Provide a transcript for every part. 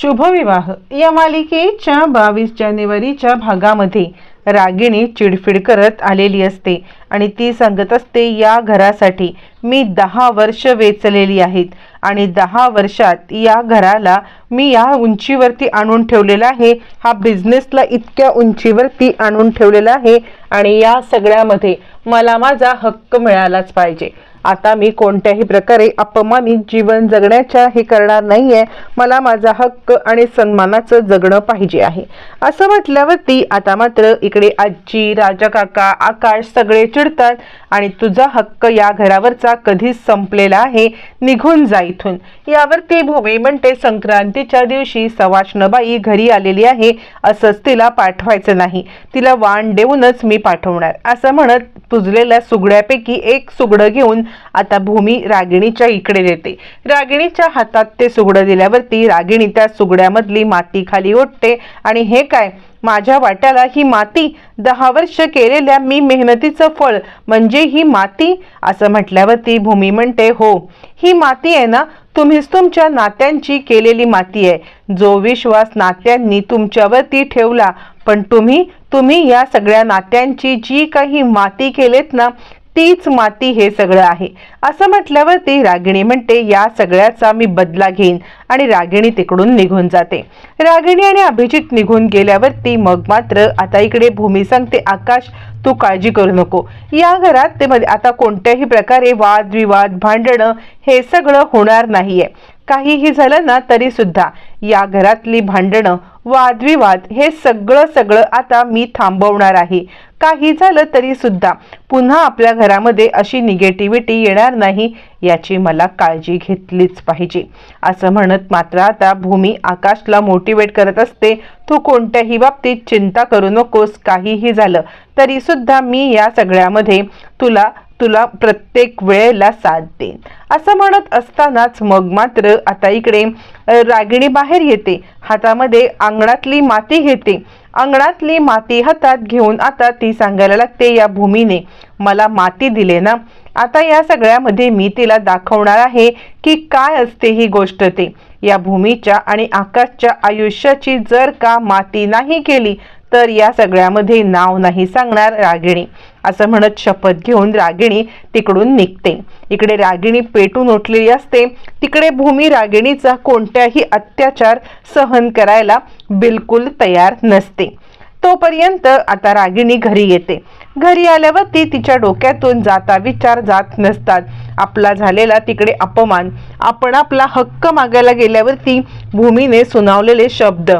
शुभविवाह. या मालिकेच्या बावीस जानेवारीच्या भागामध्ये रागिणी चिडफिड करत आलेली असते आणि ती सांगत असते या घरासाठी मी दहा वर्ष वेचलेली आहेत आणि दहा वर्षात या घराला मी या उंचीवरती आणून ठेवलेला आहे. हा बिझनेसला इतक्या उंचीवरती आणून ठेवलेला आहे आणि या सगळ्यामध्ये मला माझा हक्क मिळालाच पाहिजे. आता मी कोणत्याही प्रकारे अपमानित जीवन जगण्याच्या हे करणार नाहीये. मला माझा हक्क आणि सन्मानाचं जगणं पाहिजे आहे. असं म्हटल्यावरती आता मात्र इकडे आजी राजा काका आकाश सगळे चिडतात आणि तुझा हक्क या घरावरचा कधीच संपलेला आहे निघून जा इथून. यावरती भूमी म्हणते संक्रांतीच्या दिवशी सवाष्णबाई घरी आलेली आहे असंच तिला पाठवायचं नाही. तिला वाण देऊनच मी पाठवणार. असं म्हणत पुजलेल्या सुगड्यापैकी एक सुगडं घेऊन आता भूमी रागिणीच्या इकडे देते रागिणीच्या हातात ते सुगडं दिल्यावरती रागिणी त्या सुगड्यामधली माती खाली ओढते आणि हे काय? माझ्या वाट्याला ही माती? दहा वर्ष केलेल्या मी मेहनतीचं फळ. म्हणजे ही माती? असं म्हटल्यावरती भूमी म्हणते हो ही माती आहे ना तुम्हीच तुमच्या नात्यांची केलेली माती आहे. जो विश्वास नात्यांनी तुमच्यावरती ठेवला पण तुम्ही तुम्ही या सगळ्या नात्यांची जी काही माती केलेत ना तीच माती हे सगळं आहे. असं म्हटल्यावरती रागिणी म्हणते या सगळ्याचा मी बदला घेईन आणि रागिणी तिकडून निघून जाते. रागिणी आणि अभिजित निघून गेल्यावरती मग मात्र आता इकडे भूमी सांगते आकाश तू काळजी करू नको. या घरात ते मध्ये आता कोणत्याही प्रकारे वादविवाद भांडणं हे सगळं होणार नाहीये. काहीही झालं ना तरी सुद्धा या घरातली भांडणं वादविवाद हे सगळं सगळं आता मी थांबवणार आहे. काही झालं तरी सुद्धा पुन्हा आपल्या घरामध्ये अशी निगेटिव्हिटी येणार नाही याची मला काळजी घेतलीच पाहिजे. असं म्हणत मात्र आता भूमी आकाशला मोटिवेट करत असते. तू कोणत्याही बाबतीत चिंता करू नकोस काहीही झालं तरी सुद्धा मी या सगळ्यामध्ये तुला तुला प्रत्येक वेळेला साथ देईन. असं म्हणत असतानाच मग मात्र आता इकडे रागिणी बाहेर येते. हातामध्ये अंगणातली माती घेते. अंगणातली माती हातात घेऊन आता ती सांगायला लागते या भूमीने मला माती दिले ना आता या सगळ्यामध्ये मी तिला दाखवणार आहे की काय असते ही गोष्ट ते. या भूमीच्या आणि आकाशच्या आयुष्याची जर का माती नाही केली तर या सगळ्यामध्ये नाव नाही सांगणार रागिणी. असं म्हणत शपथ घेऊन रागिणी तिकडून निघते. इकडे रागिणी पेटून उठलेली असते. तिकडे भूमी रागिणीचा कोणत्याही अत्याचार सहन करायला बिलकुल तयार नसते. तोपर्यंत आता रागिणी घरी येते. घरी आल्यावर ती तिच्या डोक्यातून जाता विचार जात नसतात. आपला झालेला तिकडे अपमान. आपण आपला हक्क मागायला गेल्यावरती भूमीने सुनावलेले शब्द.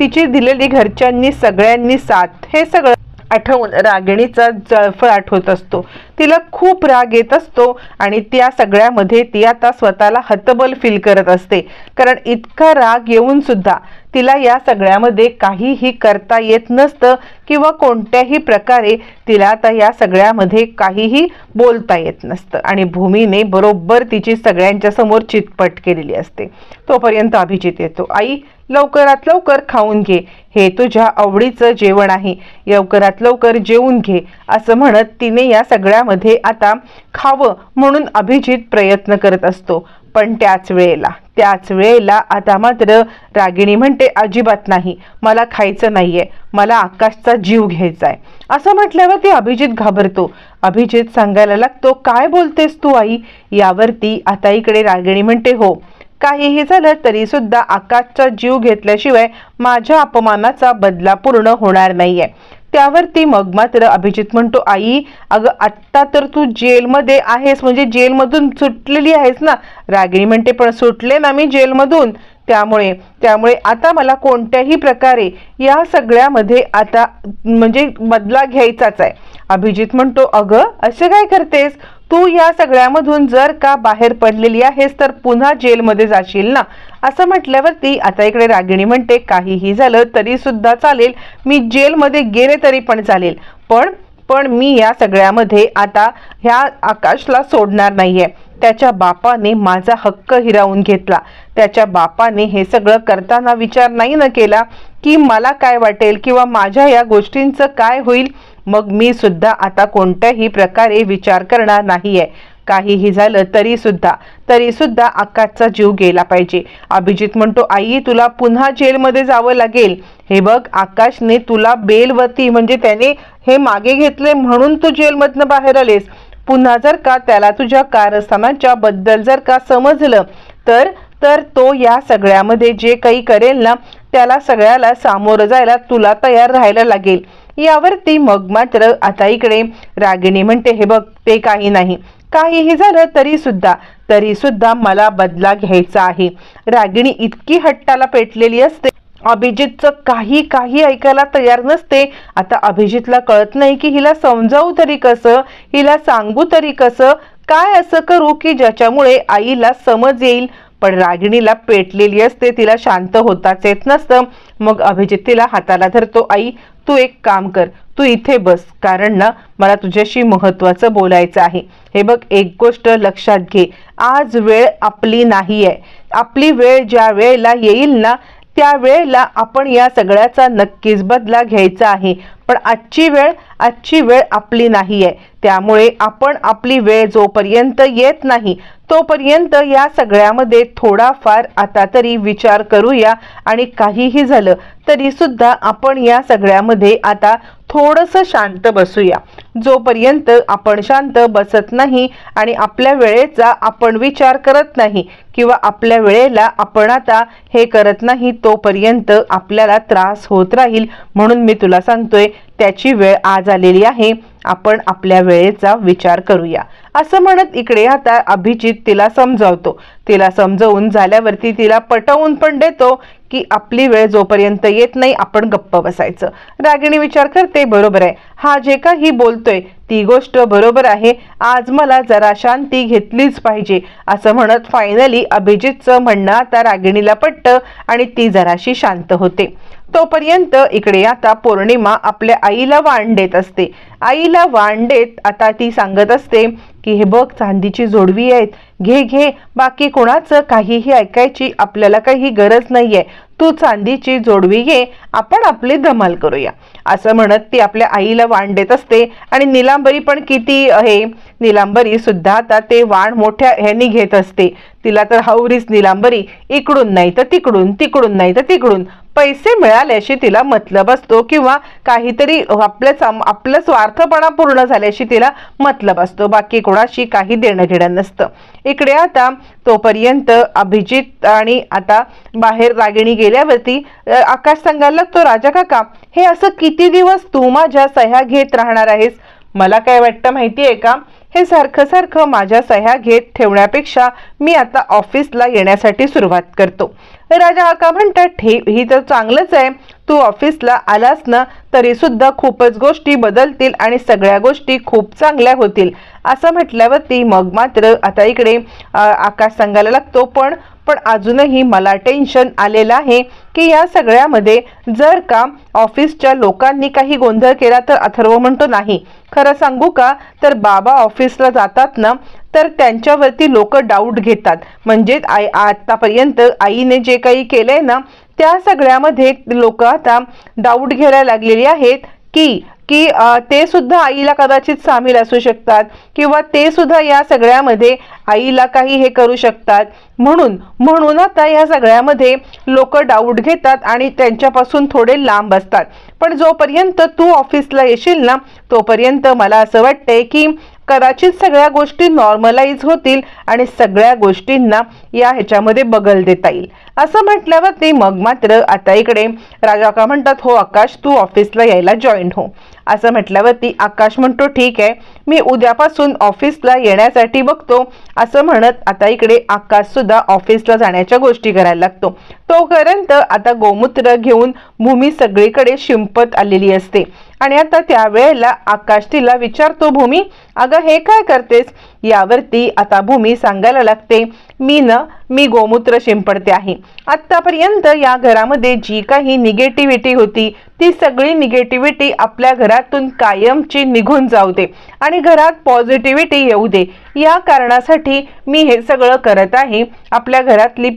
तिची दिलेली घरच्यांनी सगळ्यांनी साथ. हे सगळं आठवून रागिणीचा जळफळ आठवत असतो. तिला खूप राग येत असतो आणि त्या सगळ्यामध्ये ती आता स्वतःला हतबल फील करत असते. कारण इतका राग येऊन सुद्धा तिला या सगळ्यामध्ये काहीही करता येत नसतं किंवा कोणत्याही प्रकारे तिला आता या सगळ्यामध्ये काहीही बोलता येत नसतं. आणि भूमीने बरोबर तिची सगळ्यांच्या समोर चितपट केलेली असते. तोपर्यंत अभिजित येतो. आई लवकरात लवकर खाऊन घे. हे तुझ्या आवडीचं जेवण आहे. लवकरात लवकर जेवून घे असं म्हणत तिने या सगळ्यामध्ये आता खावं म्हणून अभिजित प्रयत्न करत असतो. पण त्याच वेळेला त्याच वेळेला आता मात्र रागिणी म्हणते अजिबात नाही मला खायचं नाहीये मला आकाशचा जीव घ्यायचा आहे असं म्हटल्यावर ती अभिजित घाबरतो. अभिजित सांगायला लागतो काय बोलतेस तू आई? यावरती आता इकडे रागिणी म्हणते हो काहीही झालं तरी सुद्धा आकाशचा जीव घेतल्याशिवाय माझ्या अपमानाचा बदला पूर्ण होणार नाहीये. त्यावरती मग मात्र अभिजित म्हणतो आई अगं आत्ता तर तू जेलमध्ये आहेस म्हणजे जेलमधून सुटलेली आहेस ना? रागिणी म्हणते पण सुटले ना मी जेलमधून. त्यामुळे त्यामुळे आता मला कोणत्याही प्रकारे या सगळ्यामध्ये आता म्हणजे बदला घ्यायचाच आहे. अभिजित म्हणतो अगं असे काय करतेस? तू या सगळ्यामधून जर का बाहेर पडलेली आहेस तर पुन्हा जेलमध्ये जाशील ना? असं म्हटल्यावरती आता इकडे रागिणी म्हणते काहीही झालं तरी सुद्धा चालेल. मी जेलमध्ये गेले तरी पण चालेल. पण पण मी या सगळ्यामध्ये आता ह्या आकाशला सोडणार नाहीये. त्याच्या बापाने माझा हक्क हिरावून घेतला. त्याच्या बापाने हे सगळं करताना विचार नाही न केला की मला काय वाटेल किंवा माझ्या या गोष्टींचं काय होईल? मग मी सुद्धा आता कोणत्याही प्रकारे विचार करणार नाहीये. काहीही झालं तरी सुद्धा तरी सुद्धा आकाशचा जीव गेला पाहिजे. अभिजित म्हणतो आई तुला पुन्हा जेलमध्ये जावं लागेल. हे बघ आकाशने तुला बेलवरती म्हणजे त्याने हे मागे घेतले म्हणून तू जेलमधनं बाहेर आलेस. पुन्हा जर का त्याला तुझ्या कारस्थानाच्या बद्दल जर का समजलं तर तर तो या सगळ्यामध्ये जे काही करेल ना त्याला सगळ्याला सामोरं जायला तुला तयार राहायला लागेल. यावरती मग मात्र आता इकडे रागिणी म्हणते हे बघ ते काही नाही. काहीही झालं तरी सुद्धा तरी सुद्धा मला बदला घ्यायचा आहे. रागिणी इतकी हट्टाला पेटलेली असते. अभिजितचं काही काही ऐकायला तयार नसते. आता अभिजितला कळत नाही की हिला समजावू तरी कसं हिला सांगू तरी कसं काय असं करू की ज्याच्यामुळे आईला समज येईल. पण रागिणीला पेटलेली असते तिला शांत होताच येत नसतं. मग अभिजित तिला हाताला धरतो आई तू एक काम कर तू इथे बस कारण ना मला तुझ्याशी महत्वाचं बोलायचं आहे. हे बघ एक गोष्ट लक्षात घे. आज वेळ आपली नाही आहे आपली वेळ ज्या वेळेला येईल ना त्या वेळेला आपण या सगळ्याचा नक्कीच बदला घ्यायचा आहे. पण आजची वेळ आजची वेळ आपली नाही आहे त्यामुळे आपण आपली वेळ जोपर्यंत येत नाही तोपर्यंत या सगळ्यामध्ये थोडाफार आता तरी विचार करूया आणि काहीही झालं तरी सुद्धा आपण या सगळ्यामध्ये आता थोडंसं शांत बसूया. जोपर्यंत आपण शांत बसत नाही आणि आपल्या वेळेचा आपण विचार करत नाही किंवा आपल्या वेळेला आपण आता हे करत नाही तोपर्यंत आपल्याला त्रास होत राहील म्हणून मी तुला सांगतोय त्याची वेळ आज आलेली आहे. आपण आपल्या वेळेचा विचार करूया. असं म्हणत इकडे आता अभिजित तिला समजावतो. तिला समजवून झाल्यावरती तिला पटवून पण देतो की आपली वेळ जोपर्यंत येत नाही आपण गप्प बसायचं. रागिणी विचार करते बरोबर आहे. हा जे काही बोलतोय ती गोष्ट बरोबर आहे. आज मला जरा शांती घेतलीच पाहिजे. असं म्हणत फायनली अभिजितचं म्हणणं आता रागिणीला पटतं आणि ती जराशी शांत होते. तोपर्यंत इकडे आता पौर्णिमा आपल्या आईला वाण देत असते. आईला वाण देत आता ती सांगत असते की हे बघ चांदीची जोडवी आहेत. घे घे. बाकी कोणाचं काहीही ऐकायची आपल्याला काही गरज नाहीये. तू चांदीची जोडवी घे. आपण आपली धमाल करूया. असं म्हणत ती आपल्या आईला वाण देत असते. आणि निलांबरी पण किती आहे. निलांबरी सुद्धा आता ते वाण मोठ्या ह्यानी घेत असते. तिला तर हौरीच निलांबरी. इकडून नाही तर तिकडून तिकडून नाही तर तिकडून. पैसे मिळाल्याशी तिला मतलब असतो किंवा काहीतरी आपलं साम- आपलं स्वार्थपणा पूर्ण झाल्याशी तिला मतलब असतो. बाकी कोणाशी काही देणं घेणं नसतं. इकडे आता तोपर्यंत अभिजित आणि आता बाहेर रागिणी गेल्यावरती आकाश सांगायला लागतो राजा काका हे असं किती दिवस तू माझ्या सह्या घेत राहणार आहेस? मला काय वाटतं माहिती आहे का? हे सारखं सारखं माझ्या सह्या घेत ठेवण्यापेक्षा मी आता ऑफिसला येण्यासाठी सुरुवात करतो. राजा का म्हणतात ठेव ही तर चांगलंच आहे. तू ऑफिसला आलास ना तरीसुद्धा खूपच गोष्टी बदलतील आणि सगळ्या गोष्टी खूप चांगल्या होतील. असं म्हटल्यावरती मग मात्र आता इकडे आकाश सांगायला लागतो पण पण अजूनही मला टेन्शन आलेलं आहे की या सगळ्यामध्ये जर का ऑफिसच्या लोकांनी काही गोंधळ केला तर अथर्व म्हणतो नाही. खरं सांगू का? तर बाबा ऑफिसला जातात ना तर त्यांच्यावरती लोक डाऊट घेतात. म्हणजेच आई आतापर्यंत आईने जे काही केलंय ना त्या सगळ्यामध्ये लोक आता डाऊट घ्यायला लागलेली आहेत की की ते सुद्धा आईला कदाचित सामील असू शकतात किंवा ते सुद्धा या सगळ्यामध्ये आईला काही हे करू शकतात. म्हणून म्हणून आता या सगळ्यामध्ये लोक डाऊट घेतात आणि त्यांच्यापासून थोडे लांब असतात. पण जोपर्यंत तू ऑफिसला येशील ना तोपर्यंत मला असं वाटतंय की कदाचित सगळ्या गोष्टी नॉर्मलाइज होतील आणि सगळ्या गोष्टींना या ह्याच्यामध्ये बगल देता येईल. असं म्हटल्यावरती मग मात्र आता इकडे राजा का म्हणतात हो आकाश तू ऑफिसला यायला जॉईन हो. असं म्हटल्यावरती आकाश म्हणतो ठीक आहे मी उद्यापासून ऑफिसला येण्यासाठी बघतो. असं म्हणत आता इकडे आकाश सुद्धा ऑफिसला जाण्याच्या गोष्टी करायला लागतो. तोपर्यंत आता गोमूत्र घेऊन भूमी सगळीकडे शिंपत आलेली असते. आणि आता त्यावेळेला आकाश तिला विचारतो भूमी अगं हे काय करतेस? यावरती आता भूमी सांगायला लागते मी न मी गोमूत्र शिंपडते आहे. आत्तापर्यंत या घरामध्ये जी काही निगेटिव्हिटी होती ती सगळी निगेटिव्हिटी आपल्या घरातून कायमची निघून जाऊ दे आणि घरात पॉझिटिव्हिटी येऊ दे. या कारणासाठी मी हे सगळं करत आहे. आपल्या घरातली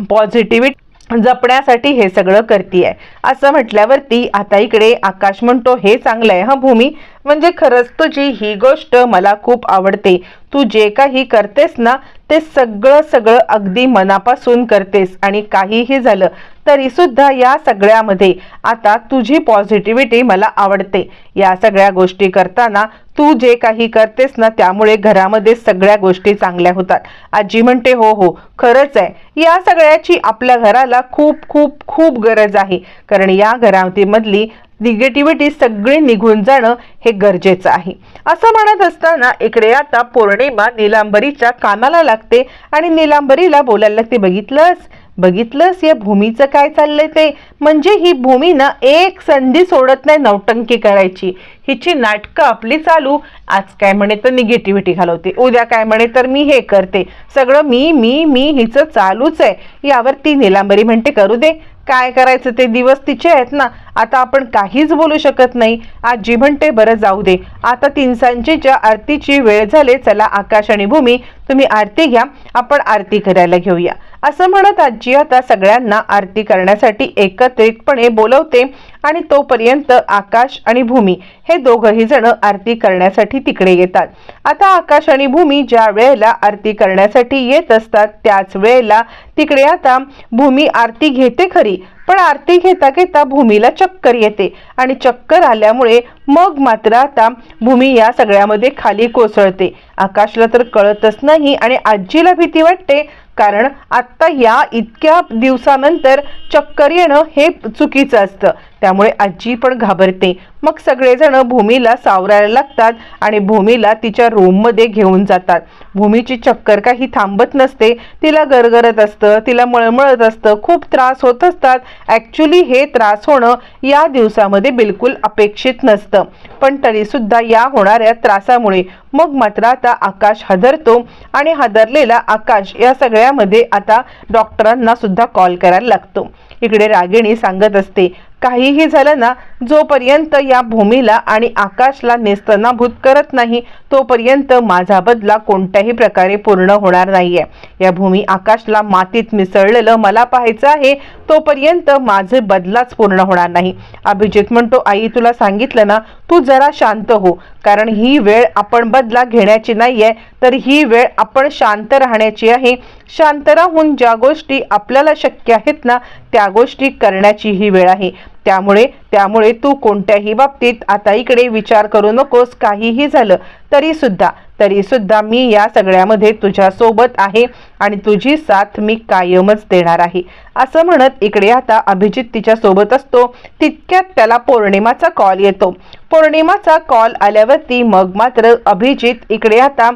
पॉझिटिव्हिटी जपण्यासाठी हे सगळं करतीये. असं म्हटल्यावरती आता इकडे आकाश म्हणतो हे चांगलं आहे हा भूमी. म्हणजे खरंच तुझी ही गोष्ट मला खूप आवडते. तू जे काही करतेस ना ते सगळं सगळं अगदी मनापासून करतेस आणि काहीही झालं तरी सुद्धा या सगळ्यामध्ये आता तुझी पॉझिटिव्हिटी मला आवडते. या सगळ्या गोष्टी करताना तू जे काही करतेस ना त्यामुळे घरामध्ये सगळ्या गोष्टी चांगल्या होतात. आजी म्हणते हो हो खरंच आहे. या सगळ्याची आपल्या घराला खूप खूप खूप गरज आहे. कारण या घरामधली निगेटिव्हिटी सगळी निघून जाणं हे गरजेचं आहे. असं म्हणत असताना इकडे आता पौर्णिमा निलांबरीच्या कानाला लागते आणि निलांबरीला बोलायला लागते बघितलंस? बघितलंस या भूमीचं काय चाललंय ते? म्हणजे ही भूमी ना एक संधी सोडत नाही नौटंकी करायची. हिची नाटकं आपली चालू. आज काय म्हणे तर निगेटिव्हिटी घालवते. उद्या काय म्हणे तर मी हे करते. सगळं मी मी मी हिचं चालूच आहे. यावर ती निलांबरी म्हणते करू दे. काय करायचं ते दिवस तिचे आहेत ना. आता आपण काहीच बोलू शकत नाही. आजी म्हणते बरं जाऊ दे. आता तीन ज्या आरतीची वेळ झाले चला आकाश आणि भूमी तुम्ही आरती घ्या आपण आरती करायला घेऊया. असं म्हणत आजी आता सगळ्यांना आरती करण्यासाठी एकत्रितपणे बोलवते आणि तोपर्यंत आकाश आणि भूमी हे दोघही जण आरती करण्यासाठी तिकडे येतात. आता आकाश आणि भूमी ज्या वेळेला आरती करण्यासाठी येत असतात त्याच वेळेला तिकडे आता भूमी आरती घेते खरी पण आरती घेता घेता भूमीला चक्कर येते आणि चक्कर आल्यामुळे मग मात्र आता भूमी या सगळ्यामध्ये खाली कोसळते. आकाशला तर कळतच नाही आणि आजीला भीती वाटते कारण आत्ता या इतक्या दिवसानंतर चक्कर येणं हे चुकीचं असतं. त्यामुळे आजी पण घाबरते. मग सगळेजण भूमीला सावरायला लागतात आणि भूमीला तिच्या रूममध्ये घेऊन जातात. भूमीची चक्कर काही थांबत नसते. तिला गरगरत असतं तिला मळमळत असतं खूप त्रास होत असतात. ॲक्च्युली हे त्रास होणं या दिवसामध्ये बिलकुल अपेक्षित नसतं. पण तरीसुद्धा या होणाऱ्या त्रासामुळे मग मात्र आता आकाश हादरतो आणि हादरलेला आकाश या सगळ्यामध्ये आता डॉक्टरांना सुद्धा कॉल करायला लागतो. इकडे रागिणी सांगत असते काहीही झालं ना जोपर्यंत या भूमीला आणि आकाशला नेस्तनाभूत करत नाही तोपर्यंत माझा बदला कोणत्याही प्रकारे पूर्ण होणार नाहीये. या भूमी आकाशला मातीत मिसळलेलं मला पाहायचं आहे तोपर्यंत माझे बदलाच पूर्ण होणार नाही. अभिजित म्हणतो आई तुला सांगितलं ना तू जरा शांत हो. कारण ही वेळ आपण बदला घेण्याची नाहीये तर ही वेळ आपण शांत राहण्याची आहे. शांत राहून ज्या गोष्टी आपल्याला शक्य आहेत ना त्या गोष्टी करण्याची ही वेळ आहे. त्यामुळे त्यामुळे तू कोणत्याही बाबतीत आता इकडे विचार करू नकोस काहीही झालं तरी सुद्धा तरी सुद्धा मी या सगळ्यामध्ये तुझ्या सोबत आहे आणि तुझी साथ मी कायमच देणार आहे. असं म्हणत इकडे आता अभिजित तिच्या सोबत असतो. तितक्यात त्याला पौर्णिमाचा कॉल येतो. पौर्णिमाचा कॉल आल्यावरती मग मात्र अभिजित इकडे आता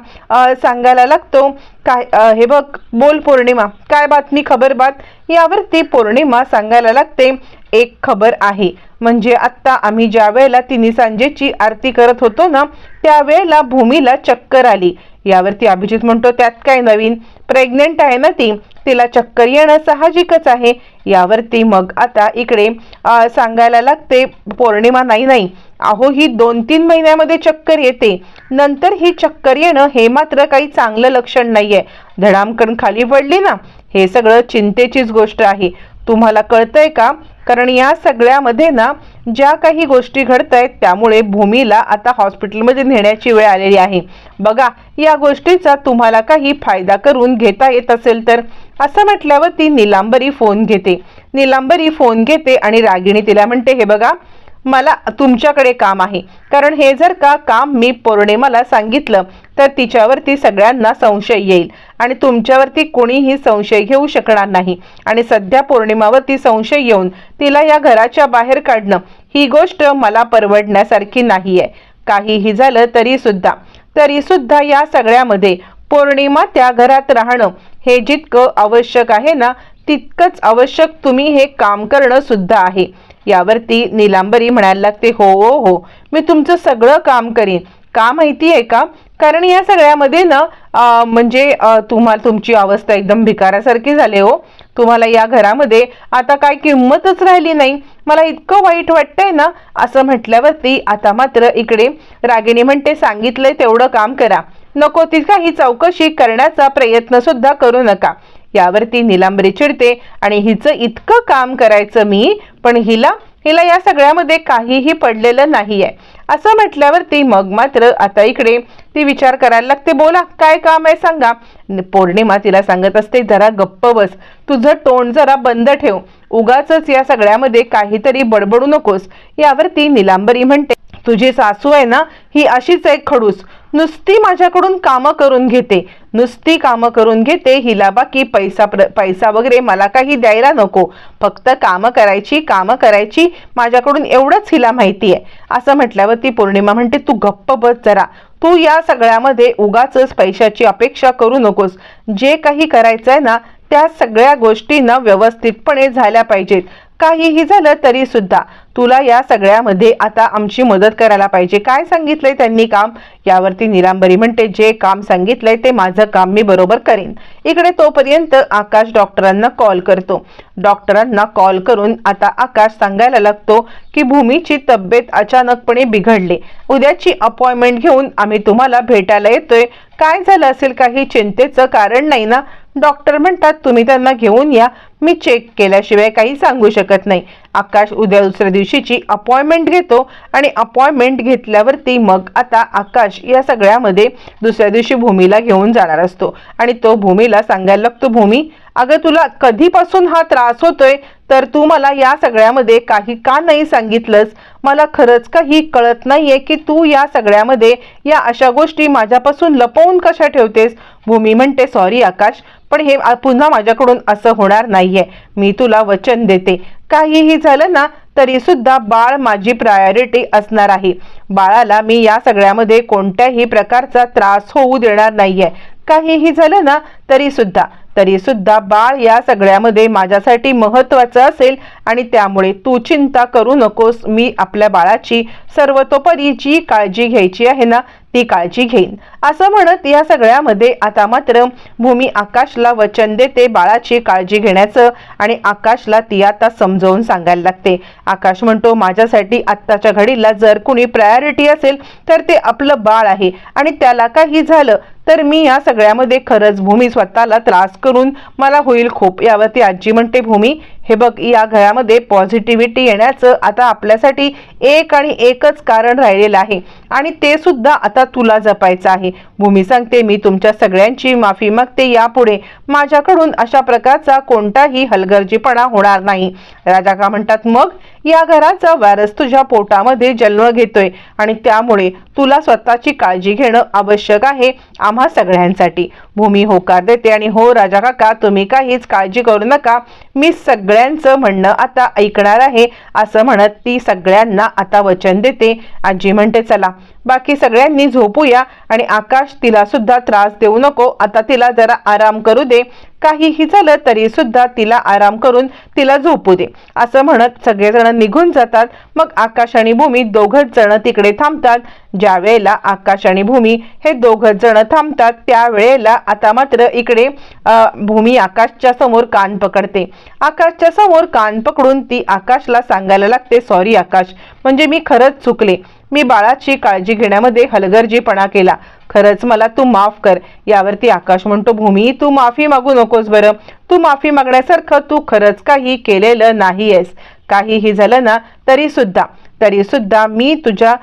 सांगायला लागतो काय हे बघ बोल पौर्णिमा. काय बातमी खबर बात? यावरती पौर्णिमा सांगायला लागते. एक खबर आहे. म्हणजे आत्ता आम्ही ज्या वेळेला तिन्ही सांजेची आरती करत होतो ना त्यावेळेला भूमीला चक्कर आली. यावरती अभिजित म्हणतो त्यात काय नवीन? प्रेग्नेंट आहे ना ती. तिला चक्कर येणं साहजिकच आहे. यावरती मग आता इकडे सांगायला लागते पौर्णिमा नाही नाही. अहो ही दोन तीन महिन्यामध्ये चक्कर येते. नंतर ही चक्कर येणं हे मात्र काही चांगलं लक्षण नाही नाहीये. धडामकण खाली पडली ना हे सगळं चिंतेचीच गोष्ट आहे. तुम्हाला कळतंय का? कारण या सगळ्यामध्ये ना ज्या काही गोष्टी घडत आहेत त्यामुळे भूमीला आता हॉस्पिटलमध्ये नेण्याची वेळ आलेली आहे. बघा या गोष्टीचा तुम्हाला काही फायदा करून घेता येत असेल तर असं म्हटल्यावर ती निलांबरी फोन घेते. निलांबरी फोन घेते आणि रागिणी तिला म्हणते हे बघा मला तुमच्याकडे काम आहे. कारण हे जर का काम मी पौर्णिमाला सांगितलं तर तिच्यावरती सगळ्यांना संशय येईल. आणि तुमच्यावरती कोणीही संशय घेऊ शकणार नाही. आणि सध्या पौर्णिमावरती संशय येऊन तिला या घराच्या बाहेर काढणं ही गोष्ट मला परवडण्यासारखी नाही आहे काहीही झालं तरी सुद्धा. तरी सुद्धा या सगळ्यामध्ये पौर्णिमा त्या घरात राहणं हे जितकं आवश्यक आहे ना तितकंच आवश्यक तुम्ही हे काम करणं सुद्धा आहे. यावरती निलांबरी म्हणायला लागते हो हो हो मी तुमचं सगळं काम करीन. का माहिती आहे का? कारण या सगळ्यामध्ये ना म्हणजे तुम्हाला तुमची अवस्था एकदम भिकारासारखी झाली हो. तुम्हाला या घरामध्ये आता काय किंमतच राहिली नाही. मला इतकं वाईट वाटतंय ना असं म्हटल्यावरती आता मात्र इकडे रागिणी म्हणते सांगितलंय तेवढं काम करा. नको ती काही चौकशी करण्याचा प्रयत्न सुद्धा करू नका. यावरती निलांबरी चिडते आणि हिचं इतकं काम करायचं मी पण हिला हिला या सगळ्यामध्ये काहीही पडलेलं नाही आहे असं म्हटल्यावरती मग मात्र आता इकडे ती विचार करायला लागते बोला काय काम आहे सांगा. पौर्णिमा तिला सांगत असते जरा गप्प बस तुझं तोंड जरा बंद ठेव. उगाच या सगळ्यामध्ये काहीतरी बडबडू नकोस. यावरती निलांबरी म्हणते तुझी सासू आहे ना ही अशीच एक खडूस. नुसती माझ्याकडून कामं करून घेते. नुसती कामं करून घेते हिला बाकी पैसा प्र पैसा वगैरे मला काही द्यायला नको. फक्त कामं करायची कामं करायची माझ्याकडून एवढंच हिला माहिती आहे असं म्हटल्यावर ती पौर्णिमा म्हणते तू गप्प बस जरा. तू या सगळ्यामध्ये उगाच पैशाची अपेक्षा करू नकोस. जे काही करायचं आहे ना त्या सगळ्या गोष्टींना व्यवस्थितपणे झाल्या पाहिजेत. काहीही झालं तरी सुद्धा तुला या सगळ्यामध्ये आता आमची मदत करायला पाहिजे. काय सांगितलंय त्यांनी काम? यावरती निलांबरी म्हणते जे काम सांगितलंय ते माझं काम मी बरोबर करेन. इकडे तोपर्यंत आकाश डॉक्टरांना कॉल करतो. डॉक्टरांना कॉल करून आता आकाश सांगायला लागतो की भूमीची तब्येत अचानकपणे बिघडली. उद्याची अपॉइंटमेंट घेऊन आम्ही तुम्हाला भेटायला येतोय. काय झालं असेल काही चिंतेचं कारण नाही ना? डॉक्टर म्हणतात तुम्ही त्यांना घेऊन या. मी चेक केल्याशिवाय काही सांगू शकत नाही. आकाश उद्या दुसऱ्या दिवशीची अपॉइंटमेंट घेतो आणि अपॉइंटमेंट घेतल्यावरती मग आता आकाश या सगळ्यामध्ये दुसऱ्या दिवशी भूमीला घेऊन जाणार असतो. आणि तो भूमीला सांगायला लागतो भूमी अगं तुला कधीपासून हा त्रास होतोय? तर तू मला या सगळ्यामध्ये काही का नाही सांगितलंस? मला खरंच काही कळत नाहीये की तू या सगळ्यामध्ये या अशा गोष्टी माझ्यापासून लपवून कशा ठेवतेस? भूमी म्हणते सॉरी आकाश पण हे पुन्हा माझ्याकडून असं होणार नाहीये. मी तुला वचन देते. काहीही झालं ना तरी सुद्धा बाळ माझी प्रायोरिटी असणार आहे. बाळाला मी या सगळ्यामध्ये कोणत्याही प्रकारचा त्रास होऊ देणार नाहीये. काहीही झालं ना तरी सुद्धा तरी सुद्धा बाळ या सगळ्यामध्ये माझ्यासाठी महत्वाचं असेल आणि त्यामुळे तू चिंता करू नकोस. मी आपल्या बाळाची सर्वतोपरी जी काळजी घ्यायची आहे ना ती काळजी घेईन. असं म्हणत या सगळ्यामध्ये आता मात्र भूमी आकाशला वचन देते बाळाची काळजी घेण्याचं आणि आकाशला ती आता समजावून सांगायला लागते. आकाश म्हणतो माझ्यासाठी आत्ताच्या घडीला जर कुणी प्रायोरिटी असेल तर ते आपलं बाळ आहे आणि त्याला काही झालं तर मी या सगळ्यामध्ये खरंच भूमी स्वतःला त्रास करून मला होईल खूप यावरती आजी म्हणते भूमी हे बघ या घरामध्ये पॉझिटिव्हिटी येण्याचं आता आपल्यासाठी एक आणि एकच कारण राहिलेलं आहे. आणि ते सुद्धा आता तुला जपायचं आहे. भूमी सांगते मी तुमच्या सगळ्यांची माफी मागते. यापुढे माझ्याकडून अशा प्रकारचा कोणताही हलगर्जीपणा होणार नाही. राजा का म्हणतात मग या घराचा वारस तुझ्या पोटामध्ये जन्म घेतोय आणि त्यामुळे तुला स्वतःची काळजी घेणं आवश्यक आहे आम्हा सगळ्यांसाठी. भूमी होकार देते आणि हो राजा काका तुम्ही काहीच काळजी करू नका. मी सगळ्यांचं म्हणणं आता ऐकणार आहे असं म्हणत ती सगळ्यांना आता वचन देते. आजी म्हणते चला बाकी सगळ्यांनी झोपूया आणि आकाश तिला सुद्धा त्रास देऊ नको. आता तिला जरा आराम करू दे. काहीही झालं तरी सुद्धा तिला आराम करून तिला झोपू दे. असं म्हणत सगळेजण निघून जातात. मग आकाश आणि भूमी दोघच जण तिकडे थांबतात. ज्या वेळेला आकाश आणि भूमी हे दोघच जण थांबतात त्यावेळेला आता मात्र इकडे भूमी आकाशच्या समोर कान पकडते. आकाशच्या समोर कान पकडून ती आकाशला सांगायला लागते सॉरी आकाश. म्हणजे मी खरंच चुकले. मी बाळाची काळजी घेण्यामध्ये हलगर्जीपणा केला. खरंच मला तू माफ कर. यावरती आकाश म्हणतो भूमी तू माफी मागू नकोस बरं. तू माफी मागण्यासारखं तू खरंच काही केलेलं नाहीयेस. काहीही झालं ना तरी सुद्धा तरी सुद्धा मी तुझ्या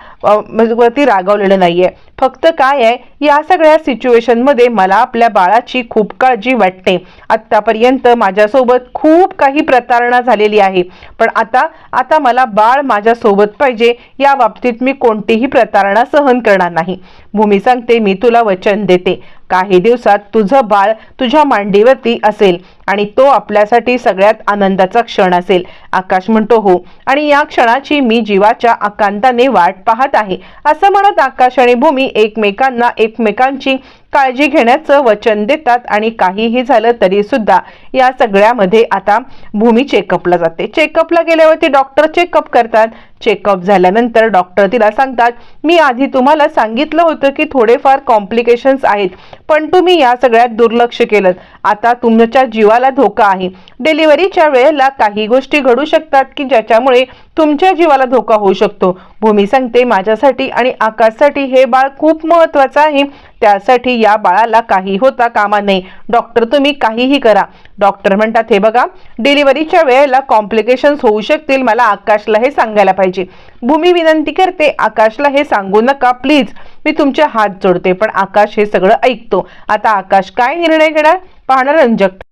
वरती रागवलेलं नाहीये. फक्त काय आहे? या सगळ्या सिच्युएशनमध्ये मला आपल्या बाळाची खूप काळजी वाटते. आत्तापर्यंत माझ्यासोबत खूप काही प्रतारणा झालेली आहे. पण आता आता मला बाळ माझ्यासोबत पाहिजे या बाबतीत मी कोणतीही प्रतारणा सहन करणार नाही. भूमी सांगते मी तुला वचन देते. काही दिवसात तुझं बाळ तुझ्या मांडीवरती असेल आणि तो आपल्यासाठी सगळ्यात आनंदाचा क्षण असेल. आकाश म्हणतो हो. आणि या क्षणाची मी जीवाच्या आकांताने वाट पाहत आहे. असं म्हणत आकाश आणि भूमी एकमेकांना एकमेकांची काळजी घेण्याचं वचन देतात आणि काहीही झालं तरी सुद्धा या सगळ्यामध्ये आता भूमी चेकअपला जाते. चेकअपला गेल्यावरती डॉक्टर चेकअप करतात. चेकअप झाल्यानंतर डॉक्टर तिला सांगतात मी आधी तुम्हाला सांगितलं होतं की थोडेफार कॉम्प्लिकेशन्स आहेत पण तुम्ही या सगळ्यात दुर्लक्ष केलं. आता तुमच्या जीवाला धोका आहे. डिलिव्हरीच्या वेळेला काही गोष्टी घडू शकतात की ज्याच्यामुळे तुमच्या जीवाला धोका होऊ शकतो. भूमी सांगते माझ्यासाठी आणि आकाशसाठी हे बाळ खूप महत्वाचं आहे. त्यासाठी या बाळाला काही होता कामा नये. डॉक्टर तुम्ही काहीही करा. डॉक्टर म्हणतात हे बघा डिलिव्हरीच्या वेळेला कॉम्प्लिकेशन्स होऊ शकतील. मला आकाशला हे सांगायला पाहिजे. भूमी विनंती करते आकाशला हे सांगू नका प्लीज मी तुमचे हात जोडते पण आकाश हे सगळं ऐकतो. आता आकाश काय निर्णय घेणार? पाहणं रंजक